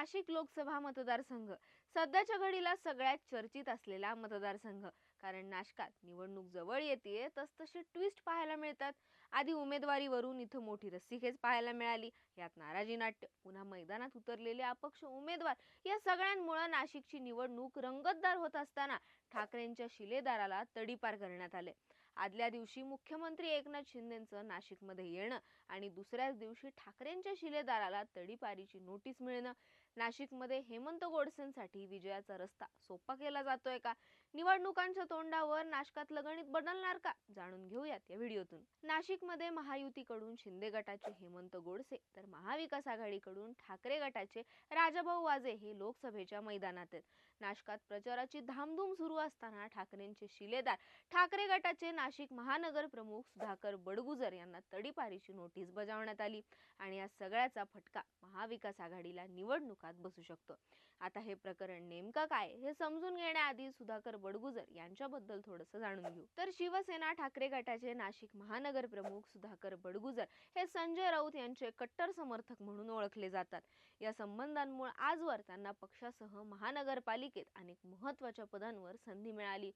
नाशिक लोकसभा मतदारसंघ. सध्याच्या घडीला सगळ्यात चर्चित असलेला मतदारसंघ. कारण नाशकात निवडणूक जवळ येते तसतसे ट्विस्ट पाहायला मिळतात. आधी उमेदवारीवरून इथं मोठी रस्सीखेच पाहायला मिळाली. यात नाराजी नाट्य पुन्हा मैदानात उतरलेले अपक्ष उमेदवार या सगळ्यांमुळे नाशिकची निवडणूक रंगतदार होत असताना ठाकरेंच्या शिलेदाराला तडीपार करण्यात आले. आदल्या दिवशी मुख्यमंत्री एकनाथ शिंदेचं नाशिकमध्ये येणं आणि दुसऱ्याच दिवशी ठाकरेंच्या शिलेदाराला तडीपारीची नोटीस मिळणं नाशिकमध्ये हेमंत गोडसेंसाठी विजयाचा रस्ता सोपा केला जातोय का? निवडणुकांच्या तोंडावर नाशकातलं गणित बदलणार का? जाणून घेऊयात या व्हिडिओतून. नाशिकमध्ये महायुतीकडून शिंदे गटाचे हेमंत गोडसे तर महाविकास आघाडीकडून ठाकरे गटाचे राजाभाऊ वाजे हे लोकसभेच्या मैदानात आहेत. नाशकात प्रचाराची धामधूम सुरू असताना ठाकरेंचे शिलेदार ठाकरे गटाचे नाशिक महानगर प्रमुख सुधाकर बडगुजर यांना तडीपारीची नोटीस बजावण्यात आली. आणि या सगळ्याचा फटका महाविकास आघाडीला निवडणूक निवडणुकात बसू शकतो. आता हे प्रकरण नेमकं काय हे समजून घेण्याआधी सुधाकर बडगुजर यांच्याबद्दल थोडंसं जाणून घेऊ. तर शिवसेना ठाकरे गटाचे नाशिक महानगर प्रमुख सुधाकर बडगुजर हे संजय राऊत यांचे कट्टर समर्थक म्हणून ओळखले जातात. या संबंधांमुळे आजवर त्यांना पक्षासह महानगरपालिकेत अनेक महत्त्वाच्या पदांवर संधी मिळाली.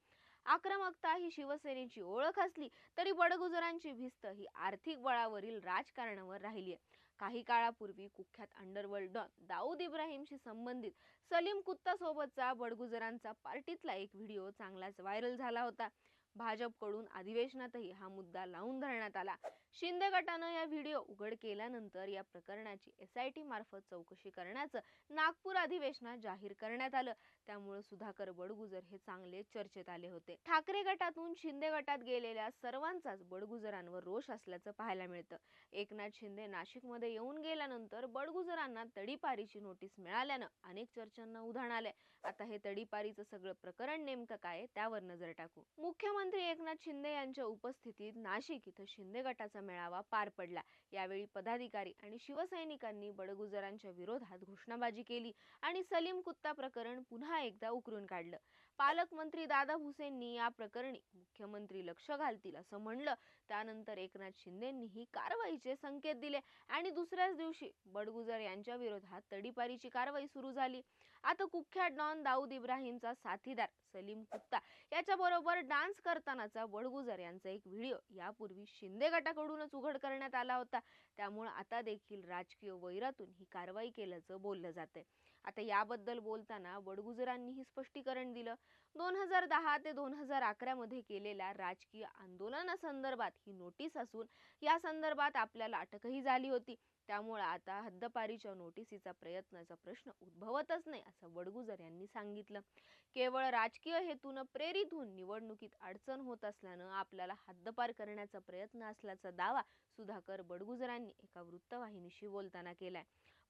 आक्रमकता ही शिवसेनेची ओळख असली तरी बडगुजरांची भिस्त ही आर्थिक बळावरील राजकारणावर राहिली आहे काही काळापूर्वी कुख्यात अंडरवर्ल्ड डॉन दाऊद इब्राहिमशी संबंधित सलीम कुत्ता सोबतचा बडगुजरांचा पार्टीतला एक व्हिडिओ चांगलाच व्हायरल झाला होता. भाजपकडून अधिवेशनातही हा मुद्दा लावून धरण्यात आला. शिंदे गटानं या व्हिडिओ उघड केल्यानंतर या प्रकरणाची एस आय टी मार्फत चौकशी करण्याचं नागपूर अधिवेशनात जाहीर करण्यात आलं. त्यामुळे सुधाकर बडगुजर हे चांगले चर्चेत आले होते. ठाकरे गटातून शिंदे गटात गेलेल्या सर्वांचाच बडगुजरांवर रोष असल्याचं पाहायला मिळतं. एकनाथ शिंदे नाशिकमध्ये येऊन गेल्यानंतर बडगुजरांना तडीपारीची नोटीस मिळाल्यानं अनेक चर्चांना उधाण आलंय. आता हे तडीपारीचं सगळं प्रकरण नेमकं काय त्यावर नजर टाकू. मुख्यमंत्री एकनाथ शिंदे यांच्या उपस्थितीत नाशिक इथं शिंदे गटाचा मेळावा पार पडला. यावेळी पदाधिकारी आणि शिवसैनिकांनी बडगुजरांच्या विरोधात घोषणाबाजी केली आणि सलीम कुत्ता प्रकरण पुन्हा एकदा उकरून काढलं. पालकमंत्री दादा भुसेंनी या प्रकरणी मुख्यमंत्री लक्ष घालतील असं म्हणलं. त्यानंतर एकनाथ शिंदेंनीही कारवाईचे संकेत दिले आणि दुसऱ्याच दिवशी बडगुजर यांच्या विरोधात तडीपारीची कारवाई सुरू झाली. आता कुख्यात डॉन दाऊद इब्राहिमचा साथीदार सलीम कुत्ता याच्याबरोबर डान्स करतानाचा बडगुजर यांचा एक व्हिडिओ यापूर्वी शिंदे गटाकडूनच उघड करण्यात आला होता. त्यामुळे आता देखील राजकीय वैरातून ही कारवाई केल्याचं बोललं जातंय. आता याबद्दल बोलताना बडगुजरांनीही स्पष्टीकरण दिलं. दोन हजार दहा ते दोन हजार अकरामध्ये केलेल्या राजकीय आंदोलनासंदर्भात ही नोटीस असून या संदर्भात आपल्याला अटकही झाली होती. त्यामुळे आता हद्दपारीच्या नोटिसीचा प्रयत्नाचा प्रश्न उद्भवतच नाही असं बडगुजर यांनी सांगितलं. केवळ राजकीय हेतून प्रेरित होऊन निवडणुकीत अडचण होत असल्यानं आपल्याला हद्दपार करण्याचा प्रयत्न असल्याचा दावा सुधाकर बडगुजरांनी एका वृत्तवाहिनीशी बोलताना केलाय.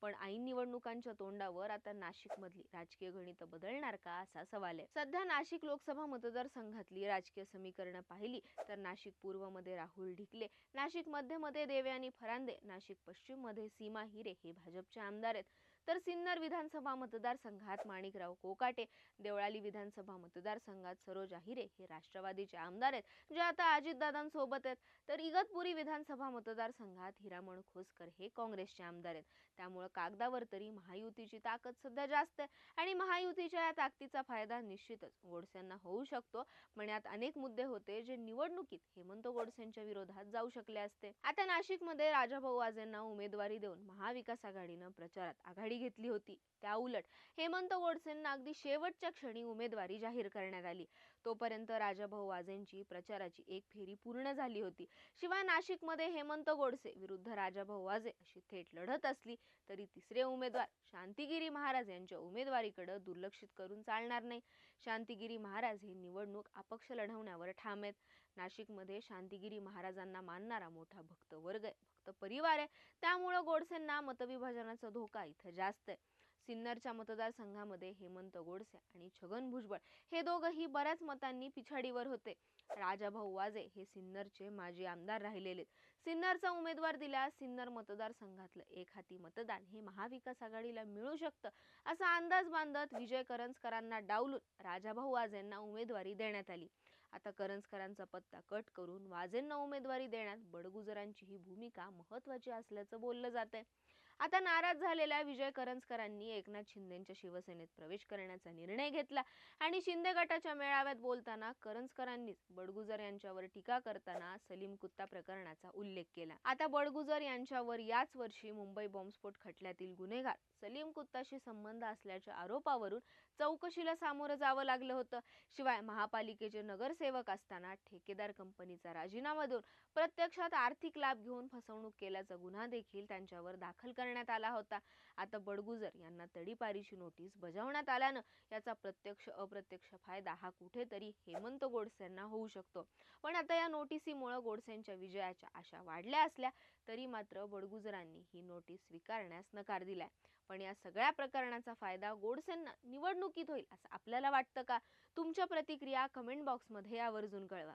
पण ऐन निवडणुकांच्या तोंडावर आता नाशिकमधली राजकीय गणित बदलणार का असा सवाल आहे. सध्या नाशिक लोकसभा मतदारसंघातली राजकीय समीकरणं पाहिली तर नाशिक पूर्वमध्ये राहुल ढिकले नाशिक मध्यमध्ये देवयानी फरांदे नाशिक पश्चिममध्ये सीमा हिरे हे भाजपचे आमदार आहेत. तर सिन्नर विधानसभा मतदारसंघात माणिकराव कोकाटे देवळाली विधानसभा मतदारसंघात सरोज आहिरे हे राष्ट्रवादीचे आमदार आहेत जे आता अजितदादांसोबत आहेत. तर इगतपुरी विधानसभा मतदारसंघात हिरामण खोसकर हे काँग्रेसचे आमदार आहेत. त्यामुळं कागदावर तरी महायुतीची ताकद सध्या जास्त आहे आणि महायुतीच्या या ताकदीचा फायदा निश्चितच गोडसेंना होऊ शकतो. पण यात अनेक मुद्दे होते जे निवडणुकीत हेमंत गोडसेंच्या विरोधात जाऊ शकले असते. आता नाशिकमध्ये राजाभाऊ वाजेंना उमेदवारी देऊन महाविकास आघाडीनं प्रचारात आघाडी आघाडी घेतली होती. त्या उलट हेमंत गोडसेंना अगदी शेवटच्या क्षणी उमेदवारी जाहीर करण्यात आली. तोपर्यंत राजाभाऊ वाजेंची प्रचाराची एक फेरी पूर्ण झाली होती. शिवाय नाशिकमध्ये हेमंत गोडसे विरुद्ध राजाभाऊ वाजे अशी थेट लढत असली तरी तिसरे उमेदवार शांतिगिरी महाराज यांच्या उमेदवारीकडे दुर्लक्षित करून चालणार नाही. शांतिगिरी महाराज हे निवडणूक अपक्ष लढवण्यावर ठाम आहेत. नाशिकमध्ये शांतिगिरी महाराजांना मानणारा मोठा भक्त वर्ग आहे. भक्त परिवार आहे. त्यामुळं गोडसेंना मतविभाजनाचा धोका इथं जास्त आहे. सिन्नरच्या मतदारसंघामध्ये हेमंत गोडसे आणि छगन भुजबळ हे दोघंही बऱ्याच मतांनी पिछाडीवर होते. राजाभाऊ वाजे हे सिन्नरचे माजी आमदार राहिलेले आहेत. सिन्नरचा उमेदवार दिल्यास सिन्नर मतदारसंघातलं एक हाती मतदान हे महाविकास आघाडीला मिळू शकतं असा अंदाज बांधत विजय करंजकरांना डावलून राजाभाऊ वाजेंना उमेदवारी देण्यात आली. आता करंजकरांचा पत्ता कट करून वाजेंना उमेदवारी देण्यात बडगुजरांची ही भूमिका महत्वाची असल्याचं बोललं जात आहे आता नाराज झालेल्या विजय करंजकरांनी एकनाथ शिंदेच्या शिवसेनेत प्रवेश करण्याचा निर्णय घेतला आणि शिंदे गटाच्या मेळाव्यात बोलताना करंजकरांनीच बडगुजर यांच्यावर टीका करताना सलीम कुत्ता प्रकरणाचा उल्लेख केला. आता बडगुजर यांच्यावर याच वर्षी मुंबई बॉम्बस्फोट खटल्यातील गुन्हेगार सलीम कुत्ताशी संबंध असल्याच्या आरोपावरून चौकशीला सामोरं जावं लागलं होतं. शिवाय महापालिकेचे नगरसेवक असताना ठेकेदार कंपनीचा राजीनामा देऊन प्रत्यक्षात आर्थिक लाभ घेऊन फसवणूक केल्याचा गुन्हा देखील त्यांच्यावर दाखल करण्यात आला होता. आता बडगुजर यांना तडीपारीची नोटीस बजावण्यात आल्यानं याचा प्रत्यक्ष अप्रत्यक्ष फायदा हा कुठेतरी हेमंत गोडसेंना होऊ शकतो. पण आता या नोटिसीमुळे गोडसेंच्या विजयाच्या आशा वाढल्या असल्या तरी मात्र बडगुजरांनी ही नोटीस स्वीकारण्यास नकार दिलाय. पण या सगळ्या प्रकरणाचा फायदा गोडसेंना निवडणुकीत होईल असं आपल्याला वाटतं का? तुमच्या प्रतिक्रिया कमेंट बॉक्समध्ये आवर्जून कळवा.